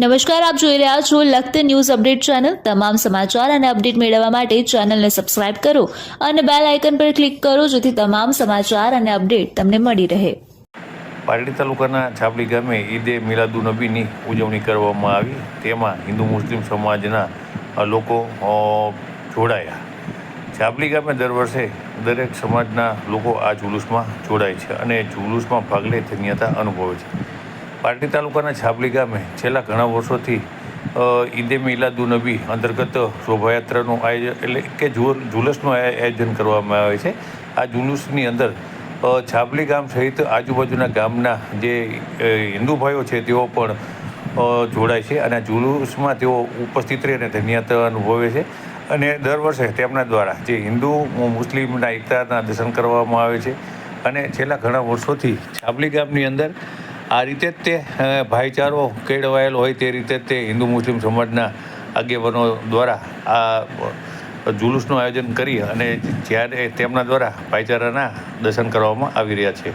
નમસ્કાર, આપ જોઈ રહ્યા છો લખત ન્યૂઝ અપડેટ ચેનલ. તમામ સમાચાર અને અપડેટ મેળવવા માટે ચેનલને સબસ્ક્રાઇબ કરો અને બેલ આઇકન પર ક્લિક કરો જેથી તમામ સમાચાર અને અપડેટ તમને મળી રહે. પારડી તાલુકાના છાપડી ગામે ઈદે મિલાદુનબીની ઉજવણી કરવામાં આવી. તેમાં હિન્દુ મુસ્લિમ સમાજના લોકો જોડાયા. છાપડી ગામે દર વર્ષે દરેક સમાજના લોકો આ જુલુસમાં જોડાય છે અને જુલુસમાં ભાગ લે ધન્યતા અનુભવે છે. પારડી તાલુકાના છાબલી ગામે છેલ્લા ઘણા વર્ષોથી ઈદે મિલાદુનબી અંતર્ગત શોભાયાત્રાનું આયોજન એટલે કે જુલસનું આયોજન કરવામાં આવે છે. આ જુલુસની અંદર છાબલી ગામ સહિત આજુબાજુના ગામના જે હિન્દુ ભાઈઓ છે તેઓ પણ જોડાય છે અને જુલુસમાં તેઓ ઉપસ્થિત રહીને ધન્યતા અનુભવે છે. અને દર વર્ષે તેમના દ્વારા જે હિન્દુ, મુસ્લિમના એકતાના દર્શન કરવામાં આવે છે. અને છેલ્લા ઘણા વર્ષોથી છાબલી ગામની અંદર આ રીતે જ તે ભાઈચારો કેળવાયેલો હોય તે રીતે તે હિન્દુ મુસ્લિમ સમાજના આગેવાનો દ્વારા આ જુલુસનું આયોજન કરી અને જ્યારે તેમના દ્વારા ભાઈચારાના દર્શન કરવામાં આવી રહ્યા છે.